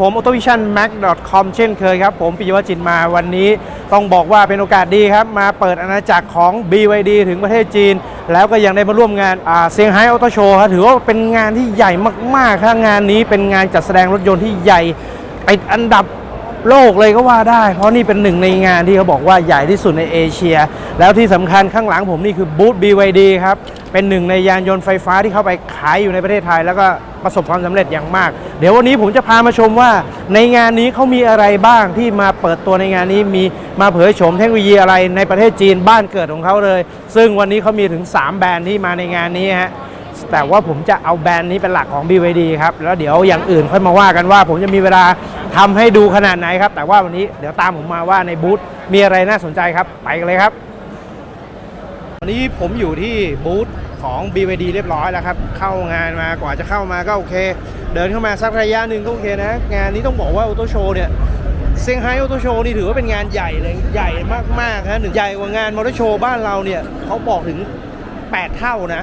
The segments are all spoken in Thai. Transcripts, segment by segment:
ผม autovisionmac.com เช่นเคยครับ ผมปิยวัจินมาวันนี้ต้องบอกว่าเป็นโอกาสดีครับ มาเปิดอาณาจักรของ BYD ถึงประเทศจีน แล้วก็ยังได้มาร่วมงานเซี่ยงไฮ้ออโตโชว์ครับถือว่าเป็นงานที่ใหญ่มากๆครับงานนี้เป็นงานจัดแสดงรถยนต์ที่ใหญ่ติดอันดับโลกเลยก็ว่าได้ เพราะนี่เป็นหนึ่งในงานที่เขาบอกว่าใหญ่ที่สุดในเอเชีย แล้วที่สำคัญข้างหลังผมนี่คือบูธ BYD ครับ เป็นหนึ่งในยานยนต์ไฟฟ้าที่เข้าไปขายอยู่ในประเทศไทย แล้วก็ประสบความสำเร็จอย่างมาก เดี๋ยววันนี้ผมจะพามาชมว่าในงานนี้เขามีอะไรบ้างที่มาเปิดตัวในงานนี้มีมาเผยโฉมเทคโนโลยีอะไรในประเทศจีนบ้านเกิดของเขาเลย ซึ่งวันนี้เขามีถึง 3 แบรนด์ที่มาในงานนี้ฮะแต่ว่าผมจะเอาแบรนด์นี้เป็นหลักของ BYD ครับ แล้วเดี๋ยวอย่างอื่นค่อยมาว่ากันว่า ผมจะมีเวลาทำให้ดูขนาดไหนครับ แต่ว่าวันนี้เดี๋ยวตามผมมาว่าในบูธมีอะไรน่าสนใจครับ ไปกันเลยครับ วันนี้ผมอยู่ที่บูธของ BYD เรียบร้อยแล้วครับ เข้างานมากว่าจะเข้ามาก็โอเค เดินเข้ามาสักระยะหนึ่งก็โอเคนะ งานนี้ต้องบอกว่าออโตโชว์เนี่ยเซี่ยงไฮ้ออโตโชว์นี่ถือว่าเป็นงานใหญ่เลยใหญ่มากๆนะหนึ่งใหญ่กว่างานมอเตอร์โชว์บ้านเราเนี่ยเขาบอกถึง 8 เท่านะ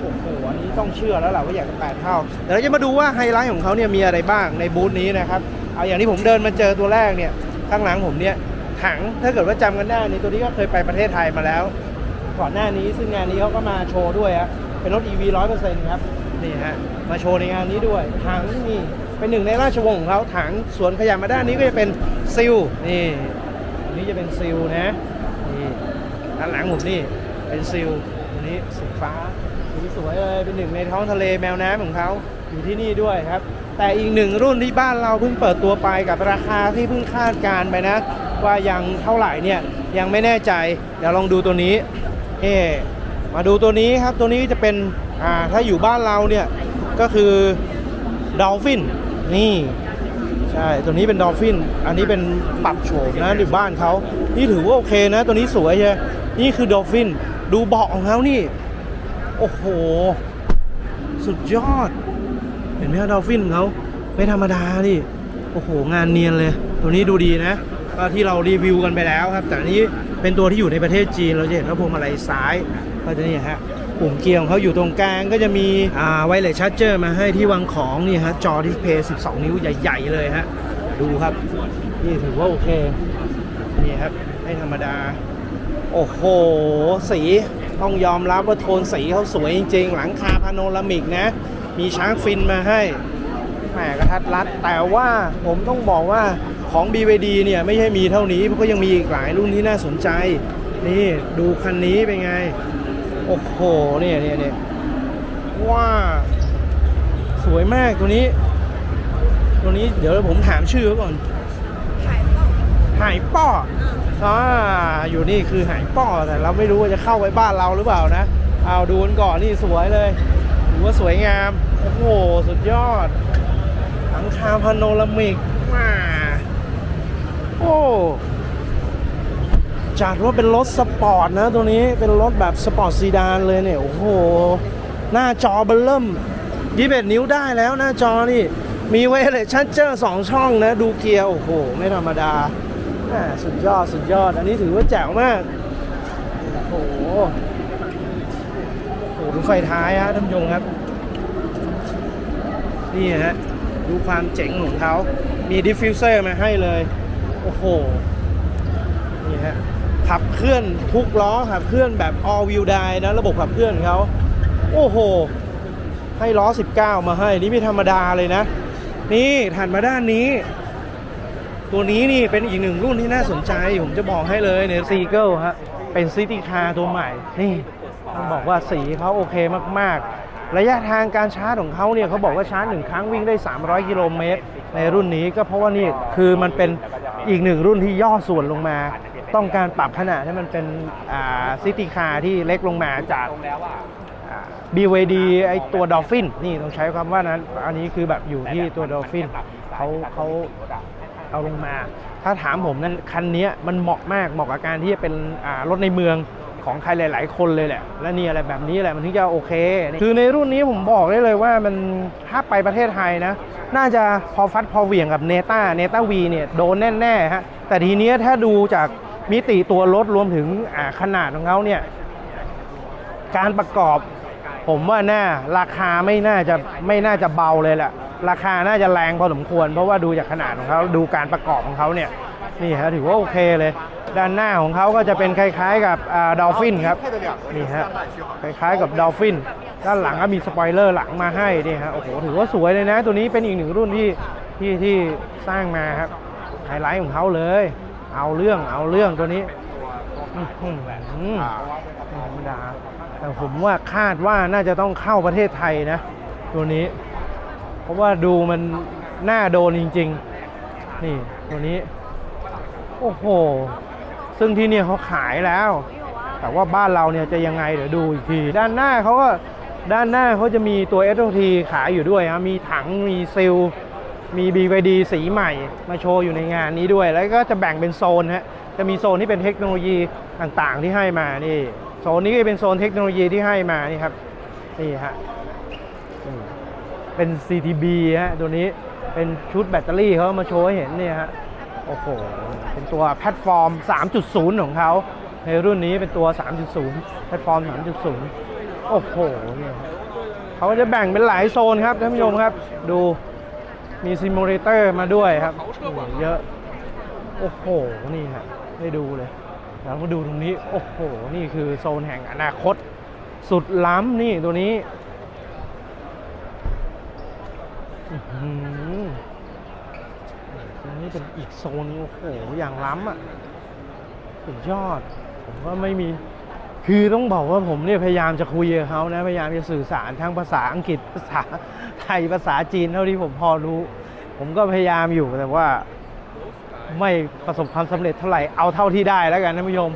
โอ้โหอันนี้ต้องเชื่อแล้วแหละว่าอยากจะแปดเท่าเดี๋ยวเราจะมาดูว่าไฮไลท์ของเขาเนี่ยมีอะไรบ้างในบูธนี้นะครับเอาอย่างที่ผมเดินมาเจอตัวแรกเนี่ยข้างหลังผมเนี่ยถังถ้าเกิดว่าจำกันได้นี่ตัวนี้ก็เคยไปประเทศไทยมาแล้ว ก่อนหน้านี้ ซึ่งงานนี้เขาก็มาโชว์ด้วยฮะเป็นรถ EV 100%ครับนี่ฮะมาโชว์ในงานนี้ด้วยถังนี่เป็นหนึ่งในราชวงศ์ของเขาถังสวนขยับมาด้านนี้ก็จะเป็นซิลนี่อันนี้จะเป็นซิลนะนี่ด้านหลังผมนี่เป็นซิลตัวนี้สีฟ้าสวยเลยเป็นหนึ่งในท้องทะเลแมวน้ำของเขาอยู่ที่นี่ด้วยครับ แต่อีกหนึ่งรุ่นที่บ้านเราเพิ่งเปิดตัวไปกับราคาที่เพิ่งคาดการณ์ไปนะ ว่ายังเท่าไหร่เนี่ยยังไม่แน่ใจ เดี๋ยวลองดูตัวนี้ เอ๊มาดูตัวนี้ครับตัวนี้จะเป็นอ่าถ้าอยู่บ้านเราเนี่ยก็คือดอลฟินนี่ใช่ตัวนี้เป็นดอลฟินอันนี้เป็นปรับโฉมนะอยู่บ้านเขานี่ถือว่าโอเคนะ ตัวนี้สวยใช่ไหมนี่คือดอลฟินดูเบาะของเขานี่ โอ้โห สุดยอด เห็นไหมดอลฟินเขาไม่ธรรมดาดิโอ้โห งานเนียนเลย ตัวนี้ดูดีนะ ก็ที่เรารีวิวกันไปแล้วครับ แต่นนี้ เป็นตัวที่อยู่ในประเทศจีนเราจะเห็นว่าพวงมาลัยซ้ายก็จะนี่ฮะปุ่มเกียร์ของเขาอยู่ตรงกลางก็จะมีอ่าไวเลสชาร์เจอร์มาให้ที่วางของนี่ฮะจอดิสเพย์12 นิ้วใหญ่ ๆ เลยฮะดูครับ นี่ถือว่าโอเค นี่ครับไม่ธรรมดา โอ้โห สีต้องยอมรับว่าโทนสีเขาสวยจริง ๆ หลังคาพาโนรามิกนะ มีช้างฟินมาให้แหมกระทัดรัด แต่ว่าผมต้องบอกว่า ของ BYD เนี่ยไม่ใช่มีเท่านี้เพราะก็ยังมีอีกหลายรุ่นที่น่าสนใจ นี่ดูคันนี้เป็นไง โอ้โหเนี่ยเนี่ยเนี่ยว้าสวยมากตัวนี้ ตัวนี้เดี๋ยวผมถามชื่อก่อน หายป้ออ่าอยู่นี่คือหายป้อแต่เราไม่รู้ว่าจะเข้าไปบ้านเราหรือเปล่านะเอาดูกันก่อนนี่สวยเลยถือว่าสวยงาม โอ้โห สุดยอดหลังคาพาโนรามิกว้า โอ้จัดว่าเป็นรถสปอร์ตนะตัวนี้เป็นรถแบบสปอร์ตซีดานเลยเนี่ย โอ้โห หน้าจอเบลเริ่ม21นิ้วได้แล้วหน้าจอนี่ มีไว้เลยชัดเจอร์สองช่องนะ ดูเกียร์ โอ้โห ไม่ธรรมดาสุดยอด สุดยอด อันนี้ถือว่าแจ๋วมาก โอ้โหโอ้โหดูไฟท้ายฮะท่านผู้ชมครับ นี่ฮะ ดูความเจ๋งของเขา มีดิฟฟิวเซอร์มาให้เลย อ้โห นี่ฮะ ขับเคลื่อนทุกล้อขับเคลื่อนแบบ all wheel drive นะ ระบบขับเคลื่อนเขาโอ้โห ให้ล้อ 19 มาให้ นี่ไม่ธรรมดาเลยนะ นี่ถัดมาด้านนี้ ตัวนี้นี่เป็นอีกหนึ่งรุ่นที่น่าสนใจ ผมจะบอกให้เลยเนี่ยซีเกิลฮะ เป็นซิตี้คาร์ตัวใหม่ นี่ต้องบอกว่าสีเขาโอเคมาก ๆระยะทางการชาร์จของเขาเนี่ยเขาบอกว่าชาร์จหนึ่งครั้งวิ่งได้ 300 กิโลเมตรในรุ่นนี้ก็เพราะว่านี่คือมันเป็น อีกหนึ่งรุ่นที่ย่อส่วนลงมา ต้องการปรับขนาดให้มันเป็นซิตี้คาร์ที่เล็กลงมาจากอ่า BYD ไอตัวดอลฟินนี่ต้องใช้คำว่านั้น อันนี้คือแบบอยู่ที่ตัวดอลฟินเขาเขาเอาลงมา ถ้าถามผมนั้นคันนี้มันเหมาะมากเหมาะกับการที่จะเป็นอ่ารถในเมือง ของใครหลาย ๆ คนเลยแหละ และนี่อะไรแบบนี้แหละมันถึงจะโอเค คือในรุ่นนี้ผมบอกได้เลยว่ามันถ้าไปประเทศไทยนะ น่าจะพอฟัดพอเหวี่ยงกับเนต้าเนต้าวีเนี่ยโดนแน่ ๆ ฮะ แต่ทีเนี้ยถ้าดูจากมิติตัวรถรวมถึงขนาดของเขาเนี่ย การประกอบ ผมว่าน่าราคาไม่น่าจะไม่น่าจะเบาเลยแหละราคาน่าจะแรงพอสมควร เพราะว่าดูจากขนาดของเขาดูการประกอบของเขาเนี่ยนี่ฮะถือว่าโอเคเลย ด้านหน้าของเขาก็จะเป็นคล้ายๆกับดอลฟินครับนี่ฮะคล้ายๆกับดอลฟินด้านหลังก็มีสปอยเลอร์หลังมาให้นี่ฮะโอ้โหถือว่าสวยเลยนะ ตัวนี้เป็นอีกหนึ่งรุ่นที่ที่ที่สร้างมาครับไฮไลท์ของเขาเลย เอาเรื่องเอาเรื่องตัวนี้ธรรมดาแต่ผมว่าคาดว่าน่าจะต้องเข้าประเทศไทยนะ ตัวนี้ เพราะว่าดูมันน่าโดนจริง ๆ นี่ตัวนี้ โอ้โห ซึ่งที่นี่เขาขายแล้ว แต่ว่าบ้านเราเนี่ยจะยังไงเดี๋ยวดูอีกที ด้านหน้าเขาก็ด้านหน้าเขาจะมีตัว SOT ขายอยู่ด้วยครับมีถังมีซิลมี BYD สีใหม่มาโชว์อยู่ในงานนี้ด้วย แล้วก็จะแบ่งเป็นโซนฮะจะมีโซนที่เป็นเทคโนโลยีต่างๆที่ให้มานี่โซนนี้ก็เป็นโซนเทคโนโลยีที่ให้มานี่ครับนี่ฮะเป็น CTB ฮะตัวนี้เป็นชุดแบตเตอรี่เขามาโชว์ให้เห็นเนี่ยฮะ โอ้โห เป็นตัวแพลตฟอร์ม 3.0 ของเขาในรุ่นนี้เป็นตัว 3.0 แพลตฟอร์ม 3.0 โอ้โหเนี่ยเขาจะแบ่งเป็นหลายโซนครับท่านผู้ชมครับ ดูมีซิมูเลเตอร์มาด้วยครับเยอะ โอ้โห นี่ฮะได้ดูเลยแล้วมาดูตรงนี้ โอ้โห นี่คือโซนแห่งอนาคต สุดล้ำนี่ตัวนี้อื้อหือตรงนี้ เป็นอีกโซนโอ้โหอย่างล้ำอะสุดยอด ผมก็ไม่มี คือต้องบอกว่าผมเนี่ยพยายามจะคุยกับเขานะ พยายามจะสื่อสารทั้งภาษาอังกฤษภาษาไทยภาษาจีนเท่าที่ผมพอรู้ ผมก็พยายามอยู่แต่ว่า ไม่ประสบความสำเร็จเท่าไหร่เอาเท่าที่ได้แล้วกันท่านผู้ชม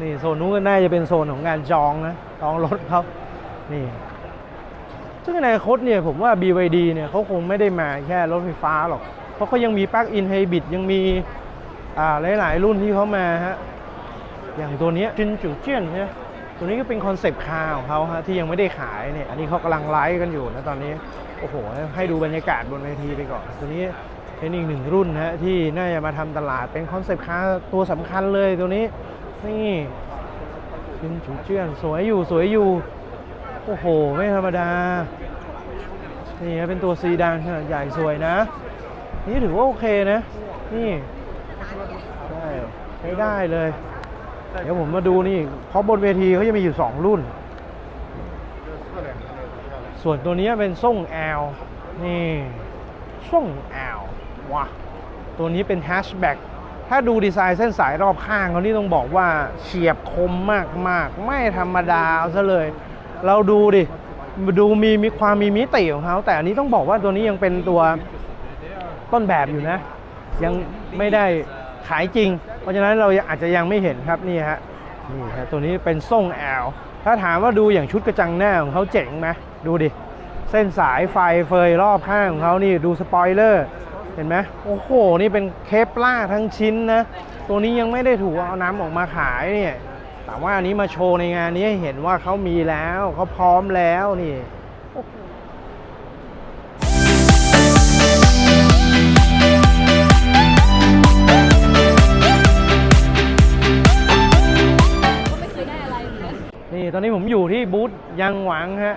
นี่โซนนู้นก็น่าจะเป็นโซนของการจองนะจองรถเขานี่ซึ่งในอนาคตเนี่ยผมว่า BYD เนี่ยเขาคงไม่ได้มาแค่รถไฟฟ้าหรอก เพราะเขายังมีปลั๊กอินไฮบริดยังมีอ่าหลาย ๆ รุ่นที่เขามาฮะอย่างตัวนี้จินจูเจียนเนี่ยตัวนี้ก็เป็นคอนเซปต์คาของเขาฮะที่ยังไม่ได้ขายเนี่ยอันนี้เขากำลังไลฟ์กันอยู่นะตอนนี้โอ้โหให้ดูบรรยากาศบนเวทีไปก่อน ตัวนี้เป็นอีกหนึ่งรุ่นนะฮะที่น่าจะมาทำตลาดเป็นคอนเซปต์คาตัวสำคัญเลยตัวนี้นี่จินจูเจียนสวยอยู่สวยอยู่โอ้โห ไม่ธรรมดา นี่เป็นตัวซีดานขนาดใหญ่สวยนะ นี่ถือว่าโอเคนะ นี่ใช่ใช้ได้เลย เดี๋ยวผมมาดูนี่เพราะบนเวทีเขาจะมีอยู่ 2 รุ่น ส่วนตัวนี้เป็นส่งแอลนี่ส่งแอลว้าตัวนี้เป็นแฮชแบ็กถ้าดูดีไซน์เส้นสายรอบข้างเขานี่ต้องบอกว่าเฉียบคมมากๆ ไม่ธรรมดาเอาซะเลย เราดูดิ ดูมีมีความมีมิติของเขาแต่อันนี้ต้องบอกว่าตัวนี้ยังเป็นตัว ต้นแบบอยู่นะ ยังไม่ได้ขายจริง เพราะฉะนั้นเราอาจจะยังไม่เห็นครับนี่ฮะนี่ฮะตัวนี้เป็นส่งแอลถ้าถามว่าดูอย่างชุดกระจังหน้าของเขาเจ๋งไหมดูดิ เส้นสายไฟเฟยรอบข้างของเขานี่ดูสปอยเลอร์เห็นไหมโอ้โห นี่เป็นเคปล่าทั้งชิ้นนะตัวนี้ยังไม่ได้ถูกเอาน้ำออกมาขายเนี่ยแต่ว่าอันนี้มาโชว์ในงานนี้ให้เห็นว่าเขามีแล้วเขาพร้อมแล้วนี่ ตอนนี้ผมอยู่ที่บูธยังหวังฮะ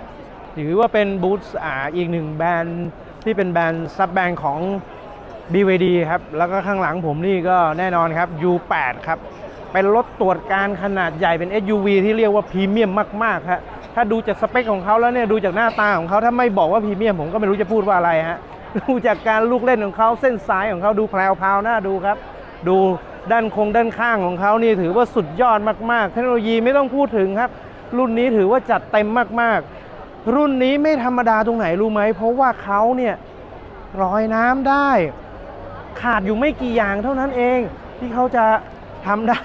ถือว่าเป็นบูธอ่าอีกหนึ่งแบรนด์ที่เป็นแบรนด์ซับแบรนด์ของ BVD ครับ แล้วก็ข้างหลังผมนี่ก็แน่นอนครับ U8 ครับ เป็นรถตรวจการขนาดใหญ่เป็น SUV ที่เรียกว่าพรีเมียมมากๆฮะถ้าดูจากสเปคของเขาแล้วเนี่ยดูจากหน้าตาของเขาถ้าไม่บอกว่าพรีเมียมผมก็ไม่รู้จะพูดว่าอะไรฮะดูจากการลูกเล่นของเขาเส้นสายของเขาดูแพรวๆน่าดูครับ ดูด้านคงด้านข้างของเขานี่ถือว่าสุดยอดมากๆ เทคโนโลยีไม่ต้องพูดถึงครับ รุ่นนี้ถือว่าจัดเต็มมากๆ รุ่นนี้ไม่ธรรมดาตรงไหนรู้ไหม เพราะว่าเขาเนี่ยลอยน้ำได้ ขาดอยู่ไม่กี่อย่างเท่านั้นเอง ที่เขาจะทำได้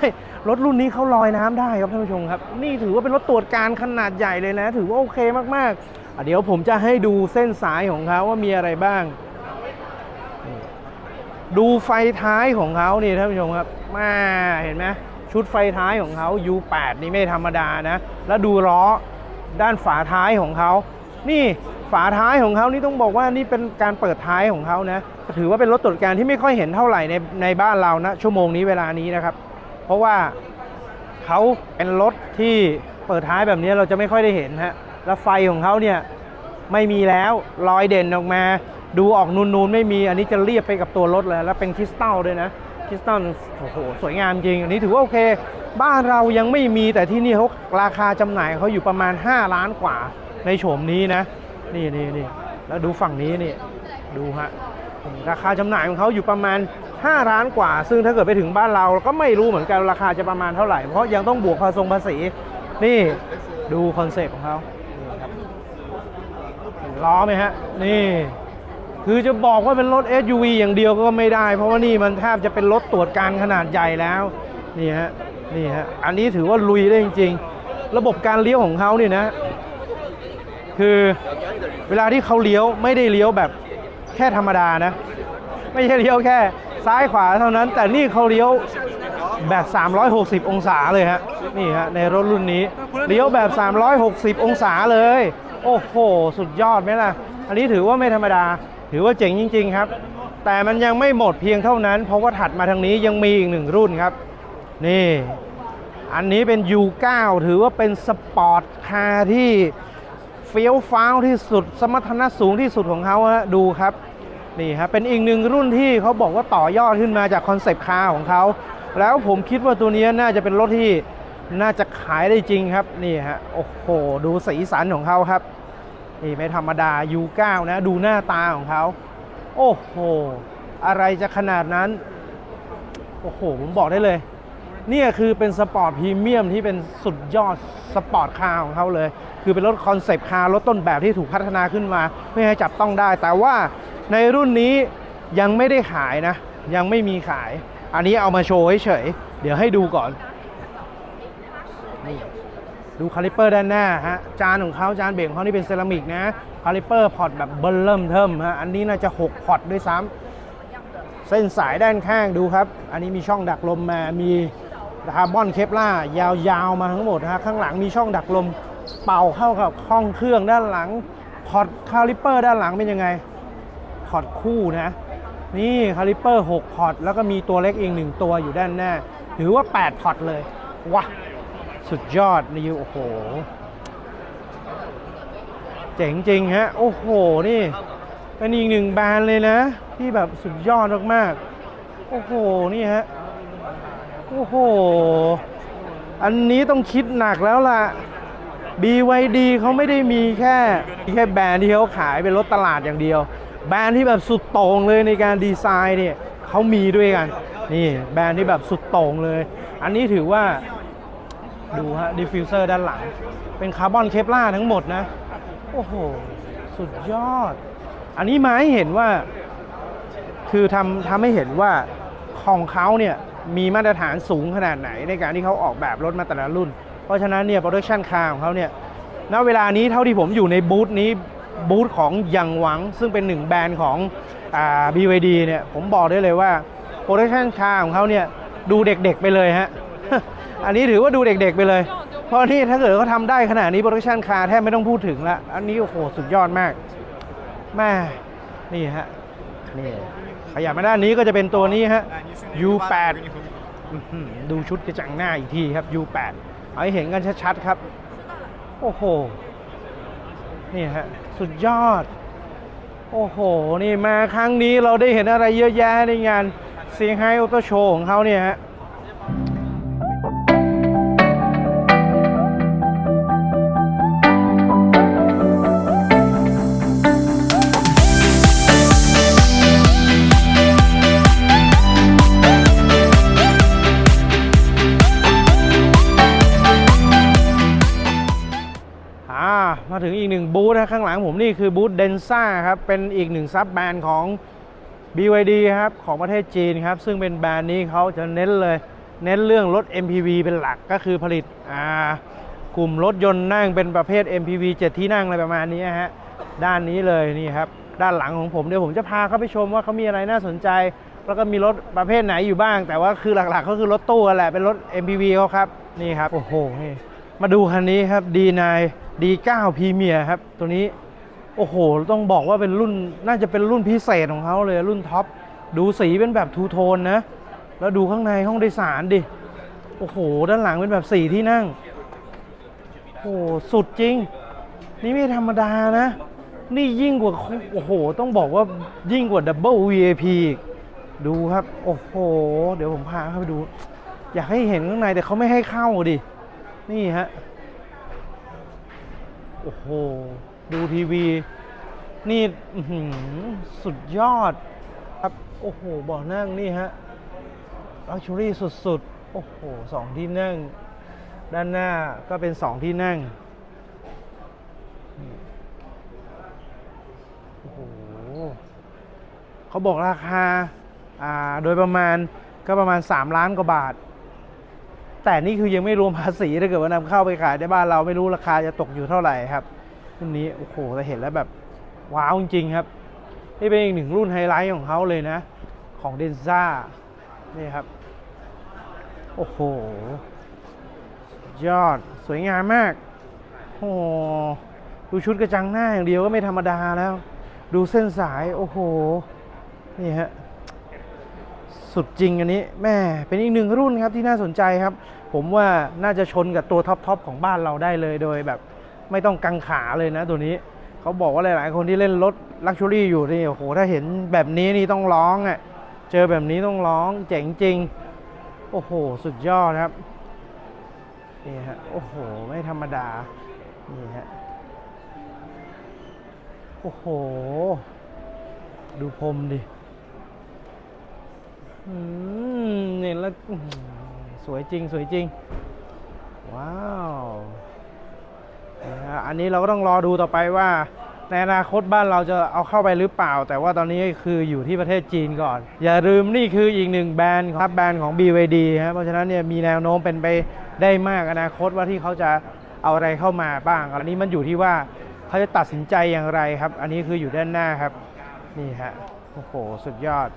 รถรุ่นนี้เขาลอยน้ำได้ครับท่านผู้ชมครับ นี่ถือว่าเป็นรถตรวจการขนาดใหญ่เลยนะ ถือว่าโอเคมากๆ เดี๋ยวผมจะให้ดูเส้นสายของเขาว่ามีอะไรบ้าง ดูไฟท้ายของเขานี่ท่านผู้ชมครับมาเห็นไหม ชุดไฟท้ายของเขา U8 นี่ไม่ธรรมดานะ แล้วดูล้อด้านฝาท้ายของเขา นี่ฝาท้ายของเขานี่ต้องบอกว่านี่เป็นการเปิดท้ายของเขานะ ถือว่าเป็นรถตรวจการที่ไม่ค่อยเห็นเท่าไหร่ในในบ้านเรานะชั่วโมงนี้เวลานี้นะครับ เพราะว่าเขาเป็นรถที่เปิดท้ายแบบนี้เราจะไม่ค่อยได้เห็นฮะ แล้วไฟของเขาเนี่ยไม่มีแล้วรอยเด่นออกมา ดูออกนูนๆไม่มีอันนี้จะเรียบไปกับตัวรถเลย แล้วเป็นคริสตัลด้วยนะ คริสตัลโอ้โหสวยงามจริง อันนี้ถือว่าโอเค บ้านเรายังไม่มีแต่ที่นี่เขาราคาจำหน่ายเขาอยู่ประมาณ 5 ล้านกว่าในโฉมนี้นะ นี่นี่นี่แล้วดูฝั่งนี้นี่ดูฮะราคาจำหน่ายของเขาอยู่ประมาณ 5 ล้านกว่า ซึ่งถ้าเกิดไปถึงบ้านเราก็ไม่รู้เหมือนกันราคาจะประมาณเท่าไหร่เพราะยังต้องบวกภาษีภาษีนี่ดูคอนเซปต์ของเขาล้อไหมฮะ นี่ คือจะบอกว่าเป็นรถ SUV อย่างเดียวก็ไม่ได้ เพราะว่านี่มันแทบจะเป็นรถตรวจการขนาดใหญ่แล้วนี่ฮะนี่ฮะอันนี้ถือว่าลุยได้จริง ๆ ระบบการเลี้ยวของเขาเนี่ยนะ คือเวลาที่เขาเลี้ยวไม่ได้เลี้ยวแบบแค่ธรรมดานะ ไม่ใช่เลี้ยวแค่ซ้ายขวาเท่านั้น แต่นี่เขาเลี้ยวแบบ 360 องศาเลยฮะนี่ฮะในรถรุ่นนี้เลี้ยวแบบ 360 องศาเลย โอ้โห สุดยอดไหมล่ะ อันนี้ถือว่าไม่ธรรมดา ถือว่าเจ๋งจริง ๆ ครับ แต่มันยังไม่หมดเพียงเท่านั้น เพราะว่าถัดมาทางนี้ยังมีอีกหนึ่งรุ่นครับ นี่ อันนี้เป็น U9 ถือว่าเป็นสปอร์ตคาร์ที่เฟี้ยวฟ้าวที่สุด สมรรถนะสูงที่สุดของเขาฮะดูครับ นี่ครับเป็นอีกหนึ่งรุ่นที่เขาบอกว่าต่อยอดขึ้นมาจากคอนเซปต์คาร์ของเขาแล้วผมคิดว่าตัวนี้น่าจะเป็นรถที่น่าจะขายได้จริงครับ นี่ฮะ โอ้โห ดูสีสันของเขาครับ นี่ไม่ธรรมดา U9 นะ ดูหน้าตาของเขา โอ้โห อะไรจะขนาดนั้น โอ้โห ผมบอกได้เลย นี่คือเป็นสปอร์ตพรีเมียมที่เป็นสุดยอดสปอร์ตคาร์ของเขาเลย คือเป็นรถคอนเซปต์คาร์รถต้นแบบที่ถูกพัฒนาขึ้นมาเพื่อให้จับต้องได้ แต่ว่าในรุ่นนี้ยังไม่ได้ขายนะ ยังไม่มีขาย อันนี้เอามาโชว์เฉย เดี๋ยวให้ดูก่อนนี่ ดูคาลิเปอร์ด้านหน้าฮะจานของเขาจานเบรกของเขานี่เป็นเซรามิกนะคาลิเปอร์พอร์ตแบบเบิ่มเริ่มเทิมฮะอันนี้น่าจะ6พอร์ตด้วยซ้ำเส้นสายด้านข้างดูครับ อันนี้มีช่องดักลมมามีคาร์บอนเคปล่ายาวๆมาทั้งหมดฮะข้างหลังมีช่องดักลมเป่าเข้ากับห้องเครื่องด้านหลังพอร์ตคาลิเปอร์ด้านหลังเป็นยังไงพอร์ตคู่นะนี่คาลิเปอร์6พอร์ตแล้วก็มีตัวเล็กอีกหนึ่งตัวอยู่ด้านหน้า ถือว่า 8พอร์ตเลยว้า สุดยอดนี่โอ้โห เจ๋งจริงฮะ โอ้โห นี่ เป็นอีกหนึ่งแบรนด์เลยนะ ที่แบบสุดยอดมากๆ โอ้โห นี่ฮะ โอ้โห อันนี้ต้องคิดหนักแล้วล่ะ BYD เขาไม่ได้มีแค่แค่แบรนด์ที่เขาขายเป็นรถตลาดอย่างเดียว แบรนด์ที่แบบสุดโต่งเลยในการดีไซน์เนี่ยเขามีด้วยกัน นี่แบรนด์ที่แบบสุดโต่งเลย อันนี้ถือว่า ดูฮะดิฟฟิวเซอร์ด้านหลัง เป็นคาร์บอนเคปล่าทั้งหมดนะ โอ้โห สุดยอด อันนี้มาให้เห็นว่า คือทำทำให้เห็นว่าของเขาเนี่ย มีมาตรฐานสูงขนาดไหนในการที่เขาออกแบบรถมาแต่ละรุ่น เพราะฉะนั้นเนี่ยโปรดักชันคาร์ของเขาเนี่ยณเวลานี้เท่าที่ผมอยู่ในบูธนี้บูธของยังหวัง ซึ่งเป็นหนึ่งแบรนด์ของอ่า BYD เนี่ยผมบอกได้เลยว่าโปรดักชันคาร์ของเขาเนี่ยดูเด็กๆไปเลยฮะ อันนี้ถือว่าดูเด็กๆไปเลย เพราะนี่ถ้าเกิดเขาทำได้ขนาดนี้โปรดักชันคาร์แทบไม่ต้องพูดถึงละอันนี้โอ้โหสุดยอดมากแม่นี่ฮะนี่ขยับมาด้านนี้ก็จะเป็นตัวนี้ฮะ U8 ดูชุดกระจังหน้าอีกทีครับ U8 เอาให้เห็นกันชัดๆครับ โอ้โห นี่ฮะ สุดยอด โอ้โห นี่มาครั้งนี้เราได้เห็นอะไรเยอะแยะในงานเซี่ยงไฮ้ออโต้โชว์ของเขาเนี่ยฮะ ธนะข้างหลังผมนี่คือบูธเดนซ่าครับเป็นอีกหนึ่งซับแบรนด์ของ BYD ครับของประเทศจีนครับ ซึ่งเป็นแบรนด์นี้เขาจะเน้นเลย เน้นเรื่องรถ MPV เป็นหลักก็คือผลิตอ่ากลุ่มรถยนต์นั่งเป็นประเภท MPV 7 ที่นั่งอะไรประมาณนี้ฮะด้านนี้เลยนี่ครับ ด้านหลังของผมเดี๋ยวผมจะพาเข้าไปชมว่าเขามีอะไรน่าสนใจ แล้วก็มีรถประเภทไหนอยู่บ้าง แต่ว่าคือหลักๆ ก็คือรถตู้กันแหละเป็นรถ MPV เขาครับนี่ครับโอ้โหนี่มาดูคันนี้ครับ D9 D9 Premier ครับ ตัวนี้ โอ้โห ต้องบอกว่าเป็นรุ่นน่าจะเป็นรุ่นพิเศษของเขาเลยรุ่นท็อป ดูสีเป็นแบบทูโทนนะ แล้วดูข้างในห้องโดยสารดิ โอ้โห ด้านหลังเป็นแบบสีที่นั่ง โอ้โหสุดจริง นี่ไม่ธรรมดานะ นี่ยิ่งกว่า โอ้โห ต้องบอกว่ายิ่งกว่าดับเบิล VIP อีกดูครับ โอ้โห เดี๋ยวผมพาเข้าไปดู อยากให้เห็นข้างในแต่เขาไม่ให้เข้าดิ นี่ฮะ โอ้โห ดูทีวี นี่สุดยอดครับ โอ้โหเบ่อนั่งนี่ฮะลักชัวรี่สุดๆ โอ้โหสองที่นั่ง ด้านหน้าก็เป็นสองที่นั่ง โอ้โห เขาบอกราคา อ่า โดยประมาณก็ประมาณ 3 ล้านกว่าบาท แต่นี่คือยังไม่รวมภาษีถ้าเกิดว่านำเข้าไปขายในบ้านเราไม่รู้ราคาจะตกอยู่เท่าไหร่ครับรุ่นนี้โอ้โหแต่เห็นแล้วแบบว้าวจริงครับนี่เป็นอีกหนึ่งรุ่นไฮไลท์ของเขาเลยนะ ของเดนซ่านี่ครับ โอ้โห ยอดสวยงามมาก โอ้ดูชุดกระจังหน้าอย่างเดียวก็ไม่ธรรมดาแล้ว ดูเส้นสาย โอ้โห นี่ฮะ สุดจริงอันนี้แม่เป็นอีกหนึ่งรุ่นครับที่น่าสนใจครับ ผมว่าน่าจะชนกับตัวท็อปๆของบ้านเราได้เลยโดยแบบไม่ต้องกังขาเลยนะตัวนี้เขาบอกว่าหลายๆ คนที่เล่นรถลักชัวรี่อยู่นี่โอ้โหถ้าเห็นแบบนี้นี่ต้องร้องอะ่ะเจอแบบนี้ต้องร้องเจ๋งจริงโอ้โห สุดยอดครับนี่ฮะโอ้โห ไม่ธรรมดา นี่ฮะโอ้โห ดูพรมดิ เนี่ยแล้วสวยจริงสวยจริง ว้าวอันนี้เราก็ต้องรอดูต่อไปว่า ในอนาคตบ้านเราจะเอาเข้าไปหรือเปล่า แต่ว่าตอนนี้คืออยู่ที่ประเทศจีนก่อน อย่าลืมนี่คืออีกหนึ่งแบรนด์ครับแบรนด์ของ BYD ฮะเพราะฉะนั้นเนี่ยมีแนวโน้มเป็นไปได้มากอนาคตว่าที่เขาจะเอาอะไรเข้ามาบ้าง อันนี้มันอยู่ที่ว่าเขาจะตัดสินใจอย่างไรครับ อันนี้คืออยู่ด้านหน้าครับ นี่ฮะ โอ้โห สุดยอด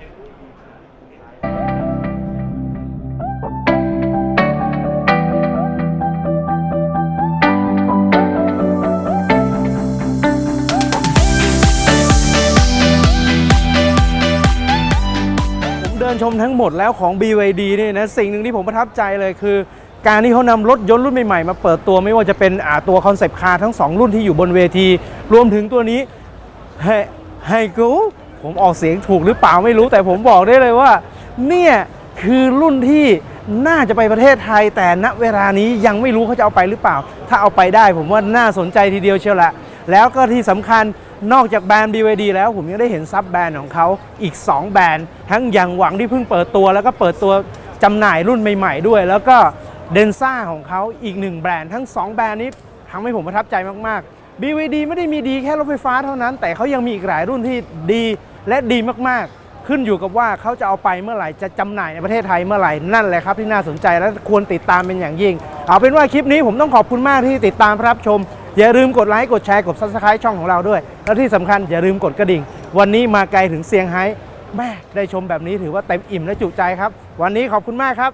ชมทั้งหมดแล้วของ BYD เนี่ยนะสิ่งหนึ่งที่ผมประทับใจเลยคือ การที่เขานำรถยนต์รุ่นใหม่ๆ มาเปิดตัวไม่ว่าจะเป็นตัวคอนเซปต์คาร์ทั้ง 2 รุ่นที่อยู่บนเวที รวมถึงตัวนี้ไฮไฮกูผมออกเสียงถูกหรือเปล่าไม่รู้แต่ผมบอกได้เลยว่า เนี่ยคือรุ่นที่น่าจะไปประเทศไทย แต่ณเวลานี้ยังไม่รู้เขาจะเอาไปหรือเปล่า ถ้าเอาไปได้ผมว่าน่าสนใจทีเดียวเชียวละแล้วก็ที่สำคัญ นอกจากแบรนด์ BYD แล้วผมยังได้เห็นซับแบรนด์ของเขาอีก 2 แบรนด์ ทั้งอย่างหวังที่เพิ่งเปิดตัว แล้วก็เปิดตัวจำหน่ายรุ่นใหม่ๆด้วย แล้วก็เดนซ่าของเขาอีกหนึ่งแบรนด์ทั้ง 2 แบรนด์นี้ทำให้ผมประทับใจมากๆ BYD ไม่ได้มีดีแค่รถไฟฟ้าเท่านั้น แต่เขายังมีอีกหลายรุ่นที่ดีและดีมากๆ ขึ้นอยู่กับว่าเขาจะเอาไปเมื่อไหร่จะจำหน่ายในประเทศไทยเมื่อไหร่นั่นแหละครับที่น่าสนใจและควรติดตามเป็นอย่างยิ่ง เอาเป็นว่าคลิปนี้ผมต้องขอบคุณมากที่ติดตามรับชม อย่าลืมกดไลค์กดแชร์กด subscribe ช่องของเราด้วย แล้วที่สำคัญอย่าลืมกดกระดิ่ง วันนี้มาไกลถึงเซียงไฮ้แม่ได้ชมแบบนี้ถือว่าเต็มอิ่มและจุใจครับ วันนี้ขอบคุณมากครับ